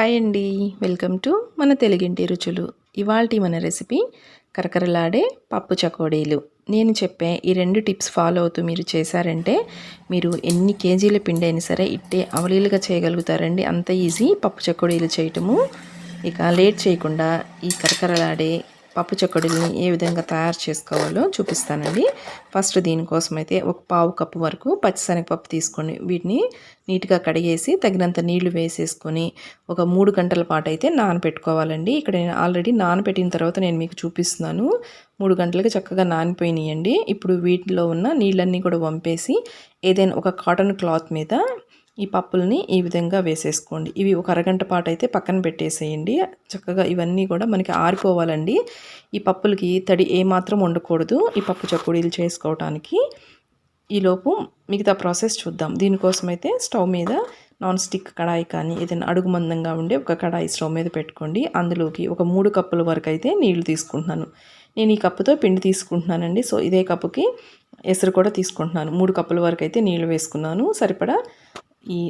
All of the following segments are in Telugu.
హాయ్ అండి. వెల్కమ్ టు మన తెలుగింటి రుచులు. ఇవాల్టి మన రెసిపీ కరకరలాడే పప్పు చకోడీలు. నేను చెప్పే ఈ రెండు టిప్స్ ఫాలో అవుతూ మీరు చేశారంటే మీరు ఎన్ని కేజీల పిండి అయినా సరే ఇట్టే అవలీలుగా చేయగలుగుతారండి. అంత ఈజీ పప్పు చకోడీలు చేయటము. ఇక లేట్ చేయకుండా ఈ కరకరలాడే పప్పు చక్కడుల్ని ఏ విధంగా తయారు చేసుకోవాలో చూపిస్తానండి. ఫస్ట్ దీనికోసం అయితే ఒక పావు కప్పు వరకు పచ్చిశనగపప్పు తీసుకొని వీటిని నీట్గా కడిగేసి తగినంత నీళ్ళు వేసేసుకొని ఒక మూడు గంటల పాటు అయితే నానబెట్టుకోవాలండి ఇక్కడ నేను ఆల్రెడీ నానబెట్టిన తర్వాత నేను మీకు చూపిస్తున్నాను. మూడు గంటలకు చక్కగా నానిపోయినాయండి. ఇప్పుడు వీటిలో ఉన్న నీళ్ళన్నీ కూడా వంపేసి ఏదైనా ఒక కాటన్ క్లాత్ మీద ఈ పప్పుల్ని ఈ విధంగా వేసేసుకోండి. ఇవి ఒక అరగంట పాటు అయితే పక్కన పెట్టేసేయండి. చక్కగా ఇవన్నీ కూడా మనకి ఆరిపోవాలండి. ఈ పప్పులకి తడి ఏమాత్రం ఉండకూడదు ఈ పప్పు చక్కుడీలు చేసుకోవటానికి. ఈలోపు మిగతా ప్రాసెస్ చూద్దాం. దీనికోసం అయితే స్టవ్ మీద నాన్ స్టిక్ కడాయి కానీ ఏదైనా అడుగు మందంగా ఉండే ఒక కడాయి స్టవ్ మీద పెట్టుకోండి. అందులోకి ఒక మూడు కప్పుల వరకు అయితే నీళ్ళు తీసుకుంటున్నాను. నేను ఈ కప్పుతో పిండి తీసుకుంటున్నానండి. సో ఇదే కప్పుకి ఎసరు కూడా తీసుకుంటున్నాను. మూడు కప్పుల వరకు అయితే నీళ్ళు వేసుకున్నాను. సరిపడా ఈ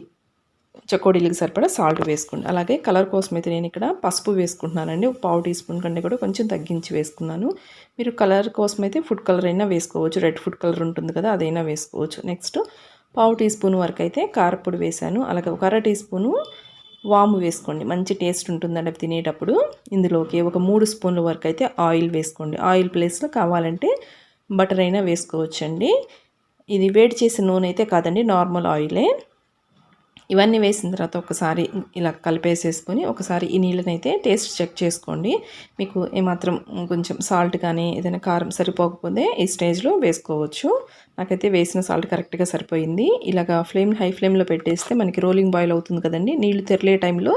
చకోడీలకు సరిపడా సాల్ట్ వేసుకోండి. అలాగే కలర్ కోసం అయితే నేను ఇక్కడ పసుపు వేసుకుంటున్నానండి. ఒక పావు టీ స్పూన్ కంటే కూడా కొంచెం తగ్గించి వేసుకున్నాను. మీరు కలర్ కోసం అయితే ఫుడ్ కలర్ అయినా వేసుకోవచ్చు. రెడ్ ఫుడ్ కలర్ ఉంటుంది కదా అదైనా వేసుకోవచ్చు. నెక్స్ట్ పావు టీ స్పూన్ వరకు అయితే కారపొడి వేశాను అలాగే ఒక అర టీ స్పూను వాము వేసుకోండి. మంచి టేస్ట్ ఉంటుందండి తినేటప్పుడు. ఇందులోకి ఒక మూడు స్పూన్ల వరకు అయితే ఆయిల్ వేసుకోండి. ఆయిల్ ప్లేస్లో కావాలంటే బటర్ అయినా వేసుకోవచ్చండి. ఇది వేడి చేసిన నూనె అయితే కాదండి నార్మల్ ఆయిలే. ఇవన్నీ వేసిన తర్వాత ఒకసారి ఇలా కలిపేసేసుకొని ఒకసారి ఈ నీళ్ళని అయితే టేస్ట్ చెక్ చేసుకోండి. మీకు ఏమాత్రం కొంచెం సాల్ట్ కానీ ఏదైనా కారం సరిపోకపోతే ఈ స్టేజ్లో వేసుకోవచ్చు. నాకైతే వేసిన సాల్ట్ కరెక్ట్గా సరిపోయింది. ఇలాగా ఫ్లేమ్ హై ఫ్లేమ్లో పెట్టేస్తే మనకి రోలింగ్ బాయిల్ అవుతుంది కదండి. నీళ్ళు తెరలే టైంలో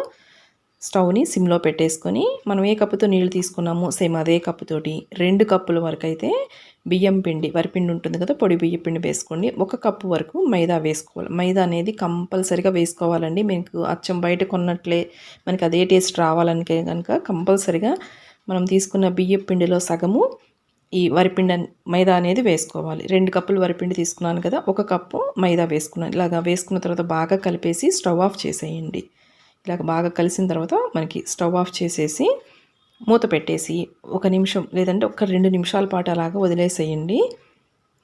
స్టవ్ని సిమ్లో పెట్టేసుకొని మనం ఏ కప్పుతో నీళ్ళు తీసుకున్నామో సేమ్ అదే కప్పుతోటి రెండు కప్పుల వరకు అయితే బియ్యం పిండి వరిపిండి ఉంటుంది కదా పొడి బియ్యం పిండి వేసుకోండి. ఒక కప్పు వరకు మైదా వేసుకోవాలి. మైదా అనేది కంపల్సరిగా వేసుకోవాలండి. మీకు అచ్చం బయట కొన్నట్లే మనకి అదే టేస్ట్ రావాలనికే కనుక కంపల్సరిగా మనం తీసుకున్న బియ్యం పిండిలో సగము ఈ వరిపిండి మైదా అనేది వేసుకోవాలి. రెండు కప్పులు వరిపిండి తీసుకున్నాను కదా ఒక కప్పు మైదా వేసుకున్నాను. ఇలాగా వేసుకున్న తర్వాత బాగా కలిపేసి స్టవ్ ఆఫ్ చేసేయండి. ఇలాగ బాగా కలిసిన తర్వాత మనకి స్టవ్ ఆఫ్ చేసేసి మూత పెట్టేసి ఒక నిమిషం లేదంటే ఒక రెండు నిమిషాల పాటు అలాగ వదిలేసేయండి.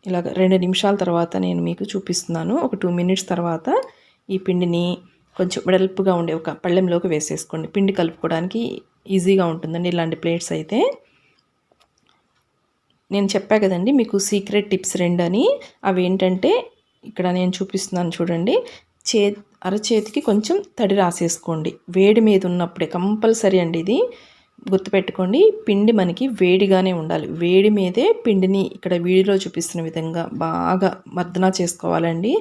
ఇలాగ రెండు నిమిషాల తర్వాత నేను మీకు చూపిస్తున్నాను. ఒక టూ మినిట్స్ తర్వాత ఈ పిండిని కొంచెం వెడల్పుగా ఉండే ఒక పళ్ళెంలోకి వేసేసుకోండి. పిండి కలుపుకోవడానికి ఈజీగా ఉంటుందండి ఇలాంటి ప్లేట్స్ అయితే. నేను చెప్పా కదండి మీకు సీక్రెట్ టిప్స్ రెండు అని. అవి ఏంటంటే ఇక్కడ నేను చూపిస్తున్నాను చూడండి. చే అరచేతికి కొంచెం తడి రాసేసుకోండి. వేడి మీద ఉన్నప్పుడే కంపల్సరీ అండి ఇది. గుర్తుపెట్టుకోండి పిండి మనకి వేడిగానే ఉండాలి. వేడి మీదే పిండిని ఇక్కడ వీడియోలో చూపిస్తున్న విధంగా బాగా మర్దన చేసుకోవాలండి.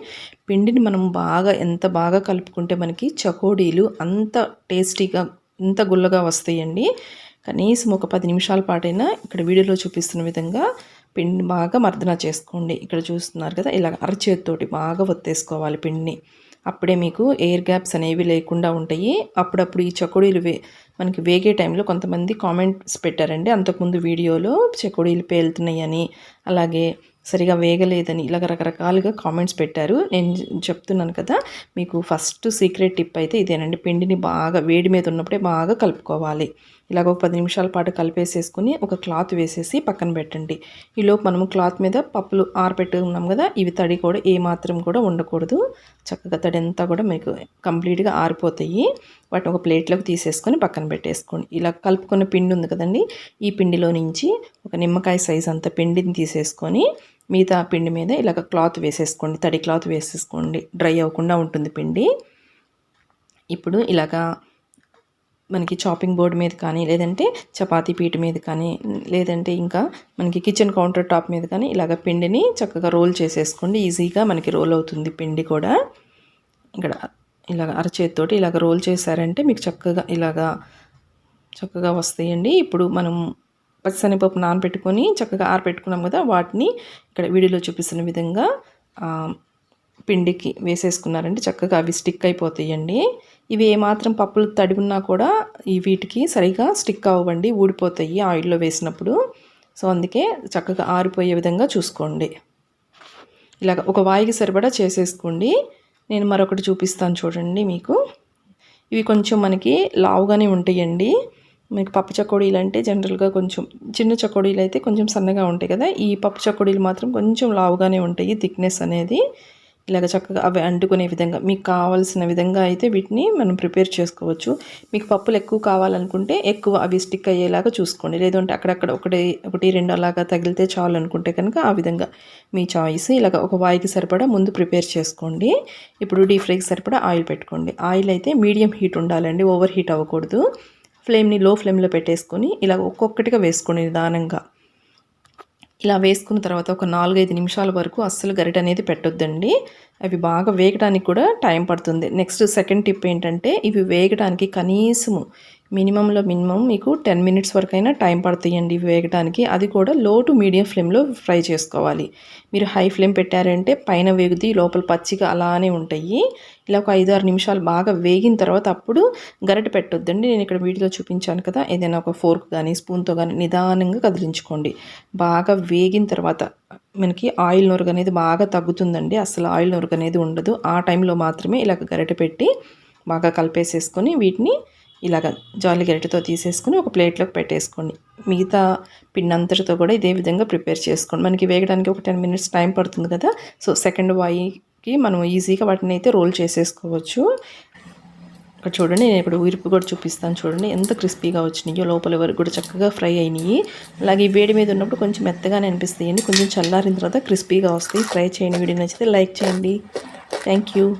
పిండిని మనం బాగా ఎంత బాగా కలుపుకుంటే మనకి చకోడీలు అంత టేస్టీగా ఇంత గుల్లగా వస్తాయండి. కనీసం ఒక పది నిమిషాల పాటైనా ఇక్కడ వీడియోలో చూపిస్తున్న విధంగా పిండి బాగా మర్దన చేసుకోండి. ఇక్కడ చూస్తున్నారు కదా ఇలా అరచేతితోటి బాగా ఒత్తేసుకోవాలి పిండిని. అప్పుడే మీకు ఎయిర్ గ్యాప్స్ అనేవి లేకుండా ఉంటాయి. అప్పుడప్పుడు ఈ చకోడీలు వే మనకి వేగే టైంలో కొంతమంది కామెంట్స్ పెట్టారండి. అంతకుముందు వీడియోలో చకోడీలు పేలుతున్నాయని అలాగే సరిగా వేగలేదని ఇలాగ రకరకాలుగా కామెంట్స్ పెట్టారు. నేను చెప్తున్నాను కదా మీకు ఫస్ట్ సీక్రెట్ టిప్ అయితే ఇదేనండి. పిండిని బాగా వేడి మీద ఉన్నప్పుడే బాగా కలుపుకోవాలి. ఇలాగ ఒక పది నిమిషాల పాటు కలిపేసేసుకుని ఒక క్లాత్ వేసేసి పక్కన పెట్టండి. ఈలోపు మనము క్లాత్ మీద పప్పులు ఆరపెట్టుకున్నాం కదా ఇవి తడి కూడా ఏ మాత్రం కూడా ఉండకూడదు. చక్కగా తడి అంతా కూడా మీకు కంప్లీట్గా ఆరిపోతాయి. వాటిని ఒక ప్లేట్లోకి తీసేసుకొని పక్కన పెట్టేసుకోండి. ఇలా కలుపుకున్న పిండి ఉంది కదండి ఈ పిండిలో నుంచి ఒక నిమ్మకాయ సైజ్ అంత పిండిని తీసేసుకొని మిగతా పిండి మీద ఇలాగ క్లాత్ వేసేసుకోండి తడి క్లాత్ వేసేసుకోండి. డ్రై అవ్వకుండా ఉంటుంది పిండి. ఇప్పుడు ఇలాగా మనకి చాపింగ్ బోర్డ్ మీద కానీ లేదంటే చపాతీ పీట మీద కానీ లేదంటే ఇంకా మనకి కిచెన్ కౌంటర్ టాప్ మీద కానీ ఇలాగ పిండిని చక్కగా రోల్ చేసేసుకోండి. ఈజీగా మనకి రోల్ అవుతుంది పిండి కూడా. ఇక్కడ ఇలాగ అరచేతితోటి ఇలాగ రోల్ చేశారంటే మీకు చక్కగా ఇలాగా చక్కగా వస్తాయండి. ఇప్పుడు మనం పచ్చిశనగపప్పు నానబెట్టుకొని చక్కగా ఆరపెట్టుకున్నాం కదా వాటిని ఇక్కడ వీడియోలో చూపిస్తున్న విధంగా పిండికి వేసేసుకున్నారంటే చక్కగా అవి స్టిక్ అయిపోతాయండి. ఇవి ఏమాత్రం పప్పులు తడి ఉన్నా కూడా ఈ వీటికి సరిగా స్టిక్ అవ్వండి ఊడిపోతాయి ఆయిల్లో వేసినప్పుడు. సో అందుకే చక్కగా ఆరిపోయే విధంగా చూసుకోండి. ఇలాగ ఒక వాయికి సరిపడా చేసేసుకోండి. నేను మరొకటి చూపిస్తాను చూడండి మీకు. ఇవి కొంచెం మనకి లావుగానే ఉంటాయండి. మీకు పప్పు చకోడీలు అంటే జనరల్గా కొంచెం చిన్న చకోడీలు అయితే కొంచెం సన్నగా ఉంటాయి కదా. ఈ పప్పు చకోడీలు మాత్రం కొంచెం లావుగానే ఉంటాయి థిక్నెస్ అనేది. ఇలాగ చక్కగా అవి అంటుకునే విధంగా మీకు కావాల్సిన విధంగా అయితే వీటిని మనం ప్రిపేర్ చేసుకోవచ్చు. మీకు పప్పులు ఎక్కువ కావాలనుకుంటే ఎక్కువ అవి స్టిక్ అయ్యేలాగా చూసుకోండి. లేదంటే అక్కడక్కడ ఒకటి ఒకటి రెండు అలాగా తగిలితే చాలు అనుకుంటే కనుక ఆ విధంగా మీ చాయిస్ ఇలాగ ఒక వాయికి సరిపడా ముందు ప్రిపేర్ చేసుకోండి. ఇప్పుడు డీప్ ఫ్రైకి సరిపడా ఆయిల్ పెట్టుకోండి. ఆయిల్ అయితే మీడియం హీట్ ఉండాలండి ఓవర్ హీట్ అవ్వకూడదు. ఫ్లేమ్ని లో ఫ్లేమ్లో పెట్టేసుకొని ఇలా ఒక్కొక్కటిగా వేసుకోండి నిదానంగా. ఇలా వేసుకున్న తర్వాత ఒక నాలుగైదు నిమిషాల వరకు అస్సలు గరిట అనేది పెట్టొద్దండి. అవి బాగా వేగడానికి కూడా టైం పడుతుంది. నెక్స్ట్ సెకండ్ టిప్ ఏంటంటే ఇవి వేగడానికి కనీసము మినిమంలో మినిమం మీకు టెన్ మినిట్స్ వరకు అయినా టైం పడుతాయండి వేగడానికి అది కూడా లో టు మీడియం ఫ్లేమ్లో ఫ్రై చేసుకోవాలి. మీరు హై ఫ్లేమ్ పెట్టారంటే పైన వేగుది లోపల పచ్చిగా అలానే ఉంటాయి. ఇలా ఒక ఐదు ఆరు నిమిషాలు బాగా వేగిన తర్వాత అప్పుడు గరిట పెట్టొద్దండి. నేను ఇక్కడ వీడియోలో చూపించాను కదా ఏదైనా ఒక ఫోర్క్ కానీ స్పూన్తో కానీ నిదానంగా కదిలించుకోండి. బాగా వేగిన తర్వాత మనకి ఆయిల్ నొరుగు అనేది బాగా తగ్గుతుందండి. అసలు ఆయిల్ నొరుగు అనేది ఉండదు. ఆ టైంలో మాత్రమే ఇలా గరిట పెట్టి బాగా కలిపేసేసుకొని వీటిని ఇలాగ జాలి గరిటతో తీసేసుకొని ఒక ప్లేట్లోకి పెట్టేసుకోండి. మిగతా పిండి అంతటితో కూడా ఇదే విధంగా ప్రిపేర్ చేసుకోండి. మనకి వేగడానికి ఒక టెన్ మినిట్స్ టైం పడుతుంది కదా. సో సెకండ్ వాయికి మనం ఈజీగా వాటిని అయితే రోల్ చేసేసుకోవచ్చు. ఇక్కడ చూడండి నేను ఇప్పుడు ఉరిపు కూడా చూపిస్తాను చూడండి. ఎంత క్రిస్పీగా వచ్చినాయో లోపల వరకు కూడా చక్కగా ఫ్రై అయినాయి. అలాగే వేడి మీద ఉన్నప్పుడు కొంచెం మెత్తగానే అనిపిస్తాయండి. కొంచెం చల్లారిన తర్వాత క్రిస్పీగా వస్తాయి. ఫ్రై చేయండి వీడియో నచ్చితే లైక్ చేయండి. Thank you.